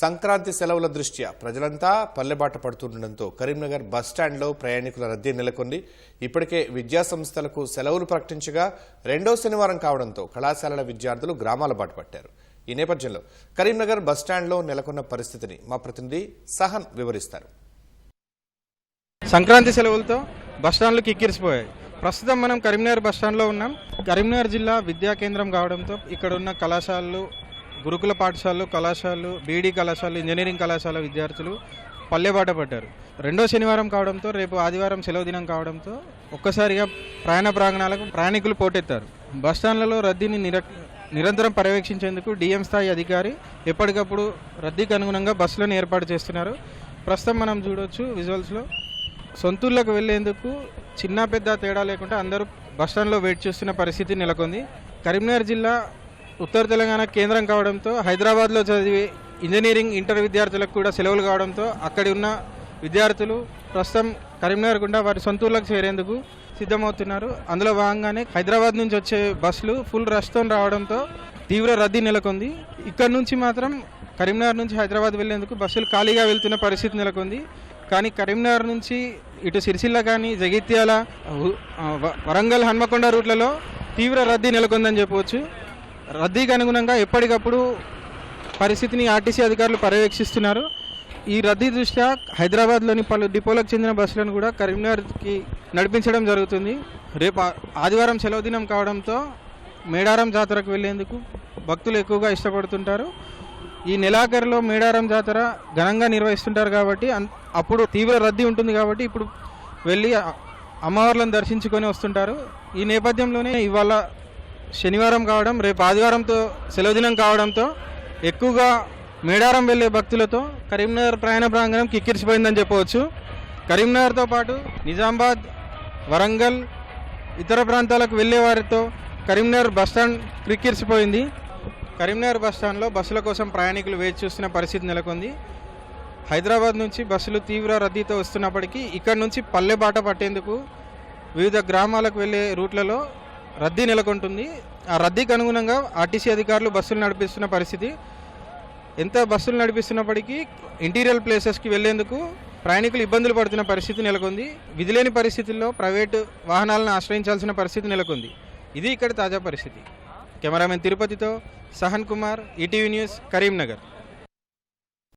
సంక్రాంతి సెలవుల దృష్ట్యా ప్రజలంతా పల్లెబాట పడుతుండటంతో కరీంనగర్ బస్ స్టాండ్లో ప్రయాణికుల రద్దీ నెలకొంది. ఇప్పటికే విద్యా సంస్థలకు సెలవులు ప్రకటించగా రెండో శనివారం కావడంతో కళాశాలల విద్యార్థులు గ్రామాల బాట పట్టారు. ఈ నేపథ్యంలో కరీంనగర్ బస్ స్టాండ్లో నెలకొన్న పరిస్థితిని మా ప్రతినిధి సహన్ వివరిస్తారు. సంక్రాంతి సెలవులతో బస్టాండ్లు కిక్కిరిసిపోయాయి. ప్రస్తుతం మనం కరీంనగర్ బస్టాండ్లో ఉన్నాం. కరీంనగర్ జిల్లా విద్యా కేంద్రం కావడంతో ఇక్కడ ఉన్న కళాశాలలు గురుకుల పాఠశాలలు కళాశాలలు బీడీ కళాశాలలు ఇంజనీరింగ్ కళాశాల విద్యార్థులు పల్లెబాట పడ్డారు. రెండో శనివారం కావడంతో రేపు ఆదివారం సెలవు దినం కావడంతో ఒక్కసారిగా ప్రయాణ ప్రాంగణాలకు ప్రయాణికులు పోటెత్తారు. బస్టాండ్లలో రద్దీని నిర నిరంతరం పర్యవేక్షించేందుకు డిఎం స్థాయి అధికారి ఎప్పటికప్పుడు రద్దీకి అనుగుణంగా బస్సులను ఏర్పాటు చేస్తున్నారు. ప్రస్తుతం మనం చూడొచ్చు విజువల్స్లో. సొంతూళ్ళకు వెళ్ళేందుకు చిన్న పెద్ద తేడా లేకుండా అందరూ బస్టాండ్లో వెయిట్ చేస్తున్న పరిస్థితి నెలకొంది. కరీంనగర్ జిల్లా ఉత్తర తెలంగాణ కేంద్రం కావడంతో హైదరాబాద్లో చదివే ఇంజనీరింగ్ ఇంటర్ విద్యార్థులకు కూడా సెలవులు కావడంతో అక్కడి ఉన్న విద్యార్థులు ప్రస్తుతం కరీంనగర్ గుండా వారి సొంతూర్లకు చేరేందుకు సిద్ధమవుతున్నారు. అందులో భాగంగానే హైదరాబాద్ నుంచి వచ్చే బస్సులు ఫుల్ రష్తో రావడంతో తీవ్ర రద్దీ నెలకొంది. ఇక్కడ నుంచి మాత్రం కరీంనగర్ నుంచి హైదరాబాద్ వెళ్ళేందుకు బస్సులు ఖాళీగా వెళ్తున్న పరిస్థితి నెలకొంది. కానీ కరీంనగర్ నుంచి ఇటు సిరిసిల్ల కానీ జగిత్యాల వ- వరంగల్ హన్మకొండ రూట్లలో తీవ్ర రద్దీ నెలకొందని చెప్పవచ్చు. రద్దీకి అనుగుణంగా ఎప్పటికప్పుడు పరిస్థితిని ఆర్టీసీ అధికారులు పర్యవేక్షిస్తున్నారు. ఈ రద్దీ దృష్ట్యా హైదరాబాద్లోని పలు డిపోలకు చెందిన బస్సులను కూడా కరీంనగర్కి నడిపించడం జరుగుతుంది. రేపు ఆదివారం సెలవు దినం కావడంతో మేడారం జాతరకు వెళ్ళేందుకు భక్తులు ఎక్కువగా ఇష్టపడుతుంటారు. ఈ నెలాఖరులో మేడారం జాతర ఘనంగా నిర్వహిస్తుంటారు కాబట్టి అన్- అప్పుడు తీవ్ర రద్దీ ఉంటుంది కాబట్టి ఇప్పుడు వెళ్ళి అమ్మవార్లను దర్శించుకొని వస్తుంటారు. ఈ నేపథ్యంలోనే ఇవాళ శనివారం కావడం రేపు ఆదివారంతో సెలవు దినం కావడంతో ఎక్కువగా మేడారం వెళ్ళే భక్తులతో కరీంనగర్ ప్రయాణ ప్రాంగణం కిక్కిరిసిపోయిందని చెప్పవచ్చు. కరీంనగర్తో పాటు నిజామాబాద్ వరంగల్ ఇతర ప్రాంతాలకు వెళ్ళే వారితో కరీంనగర్ బస్టాండ్ క్రిక్కిరిసిపోయింది కరీంనగర్ బస్టాండ్లో బస్సుల కోసం ప్రయాణికులు వేచి చూస్తున్న పరిస్థితి నెలకొంది. హైదరాబాద్ నుంచి బస్సులు తీవ్ర రద్దీతో వస్తున్నప్పటికీ ఇక్కడ నుంచి పల్లె బాట పట్టేందుకు వివిధ గ్రామాలకు వెళ్ళే రూట్లలో రద్దీ నెలకొంటుంది. ఆ రద్దీకి అనుగుణంగా ఆర్టీసీ అధికారులు బస్సులు నడిపిస్తున్న పరిస్థితి. ఎంత బస్సులు నడిపిస్తున్నప్పటికీ ఇంటీరియర్ ప్లేసెస్కి వెళ్ళేందుకు ప్రయాణికులు ఇబ్బందులు పడుతున్న పరిస్థితి నెలకొంది. విధిలేని పరిస్థితుల్లో ప్రైవేటు వాహనాలను ఆశ్రయించాల్సిన పరిస్థితి నెలకొంది. ఇది ఇక్కడ తాజా పరిస్థితి. కెమెరామెన్ తిరుపతితో సహన్ కుమార్ ఈటీవీ న్యూస్ కరీంనగర్.